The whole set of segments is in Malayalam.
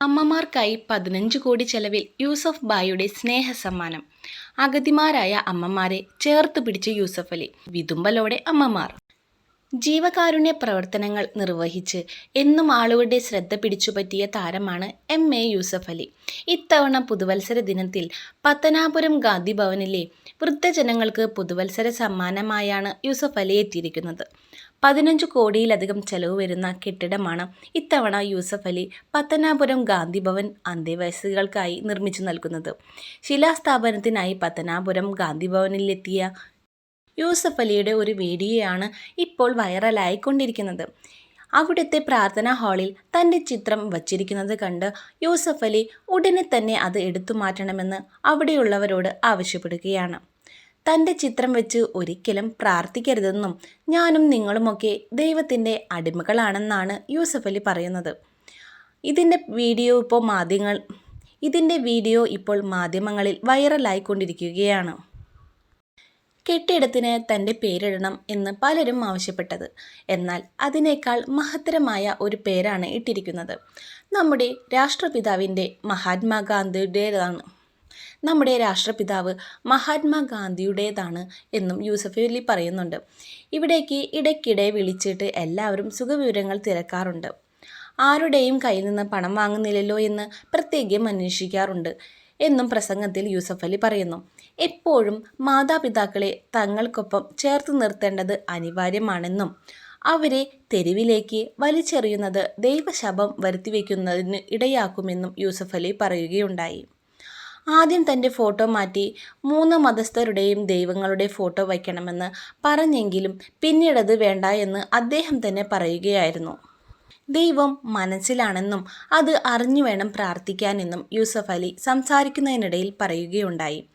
അമ്മമാർക്കായി പതിനഞ്ച് കോടി ചെലവിൽ യൂസഫ് ബായുടെ സ്നേഹസമ്മാനം. അഗതിമാരായ അമ്മമാരെ ചേർത്ത് പിടിച്ച് യൂസഫ് അലി വിതുമ്പലോടെ അമ്മമാർ. ജീവകാരുണ്യ പ്രവർത്തനങ്ങൾ നിർവഹിച്ച് എന്നും ആളുകളുടെ ശ്രദ്ധ പിടിച്ചുപറ്റിയ താരമാണ് എം എ യൂസഫ് അലി. ഇത്തവണ പുതുവത്സര ദിനത്തിൽ പത്തനാപുരം ഗാന്ധി ഭവനിലെ വൃദ്ധജനങ്ങൾക്ക് പുതുവത്സര സമ്മാനമായാണ് യൂസഫ് അലി എത്തിയിരിക്കുന്നത്. പതിനഞ്ച് കോടിയിലധികം ചെലവ് വരുന്ന കെട്ടിടമാണ് ഇത്തവണ യൂസഫ് അലി പത്തനാപുരം ഗാന്ധി ഭവൻ അന്തേവാസികൾക്കായി നിർമ്മിച്ചു നൽകുന്നത്. ശിലാസ്ഥാപനത്തിനായി പത്തനാപുരം ഗാന്ധി ഭവനിലെത്തിയ യൂസഫ് അലിയുടെ ഒരു വീഡിയോയാണ് ഇപ്പോൾ വൈറലായിക്കൊണ്ടിരിക്കുന്നത്. അവിടുത്തെ പ്രാർത്ഥനാ ഹാളിൽ തന്റെ ചിത്രം വച്ചിരിക്കുന്നത് കണ്ട് യൂസഫ് അലി ഉടനെ തന്നെ അത് എടുത്തു മാറ്റണമെന്ന് അവിടെയുള്ളവരോട് ആവശ്യപ്പെടുകയാണ്. തന്റെ ചിത്രം വെച്ച് ഒരിക്കലും പ്രാർത്ഥിക്കരുതെന്നും ഞാനും നിങ്ങളുമൊക്കെ ദൈവത്തിന്റെ അടിമകളാണെന്നാണ് യൂസഫ് അലി പറയുന്നത്. ഇതിന്റെ വീഡിയോ ഇപ്പോൾ മാധ്യമങ്ങൾ ഇതിന്റെ വീഡിയോ ഇപ്പോൾ മാധ്യമങ്ങളിൽ വൈറലായിക്കൊണ്ടിരിക്കുകയാണ്. കെട്ടിടത്തിന് തന്റെ പേരിടണം എന്ന് പലരും ആവശ്യപ്പെട്ടത്. എന്നാൽ അതിനേക്കാൾ മഹത്തരമായ ഒരു പേരാണ് ഇട്ടിരിക്കുന്നത്. നമ്മുടെ രാഷ്ട്രപിതാവിന്റെ മഹാത്മാഗാന്ധിയുടേതാണ് നമ്മുടെ രാഷ്ട്രപിതാവ് മഹാത്മാഗാന്ധിയുടേതാണ് എന്നും യൂസഫ് അലി പറയുന്നുണ്ട്. ഇവിടേക്ക് ഇടയ്ക്കിടെ വിളിച്ചിട്ട് എല്ലാവരും സുഖവിവരങ്ങൾ തിരക്കാറുണ്ട്. ആരുടെയും കയ്യിൽ നിന്ന് പണം വാങ്ങുന്നില്ലല്ലോ എന്ന് പ്രത്യേകം അന്വേഷിക്കാറുണ്ട്. എന്നും പ്രസംഗത്തിൽ യൂസഫ് അലി പറയുന്നു. എപ്പോഴും മാതാപിതാക്കളെ തങ്ങൾക്കൊപ്പം ചേർത്ത് നിർത്തേണ്ടത് അനിവാര്യമാണെന്നും അവരെ തെരുവിലേക്ക് വലിച്ചെറിയുന്നത് ദൈവശപം വരുത്തിവെക്കുന്നതിന് ഇടയാക്കുമെന്നും യൂസഫ് അലി പറയുകയുണ്ടായി. ആദ്യം തന്റെ ഫോട്ടോ മാറ്റി മൂന്ന് മതസ്ഥരുടെയും ദൈവങ്ങളുടെ ഫോട്ടോ വയ്ക്കണമെന്ന് പറഞ്ഞെങ്കിലും പിന്നീടത് വേണ്ട എന്ന് അദ്ദേഹം തന്നെ പറയുകയായിരുന്നു. ദൈവം മനസ്സിലാണെന്നും അത് അറിഞ്ഞു വേണം പ്രാർത്ഥിക്കാനെന്നും യൂസഫ് അലി സംസാരിക്കുന്നതിനിടയിൽ പറയുകയുണ്ടായി.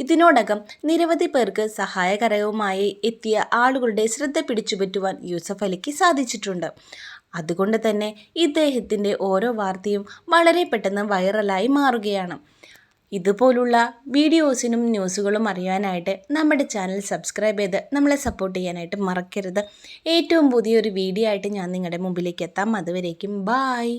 ഇതിനോടകം നിരവധി പേർക്ക് സഹായകരവുമായി എത്തിയ ആളുകളുടെ ശ്രദ്ധ പിടിച്ചുപറ്റുവാൻ യൂസഫ് അലിക്ക് സാധിച്ചിട്ടുണ്ട്. അതുകൊണ്ട് തന്നെ ഇദ്ദേഹത്തിന്റെ ഓരോ വാർത്തയും വളരെ പെട്ടെന്ന് വൈറലായി മാറുകയാണ്. ഇതുപോലുള്ള വീഡിയോസിനും ന്യൂസുകളും അറിയാനായിട്ട് നമ്മുടെ ചാനൽ സബ്സ്ക്രൈബ് ചെയ്ത് നമ്മളെ സപ്പോർട്ട് ചെയ്യാനായിട്ട് മറക്കരുത്. ഏറ്റവും പുതിയൊരു വീഡിയോ ആയിട്ട് ഞാൻ നിങ്ങളുടെ മുമ്പിലേക്ക് എത്താം. അതുവരേക്കും ബായ്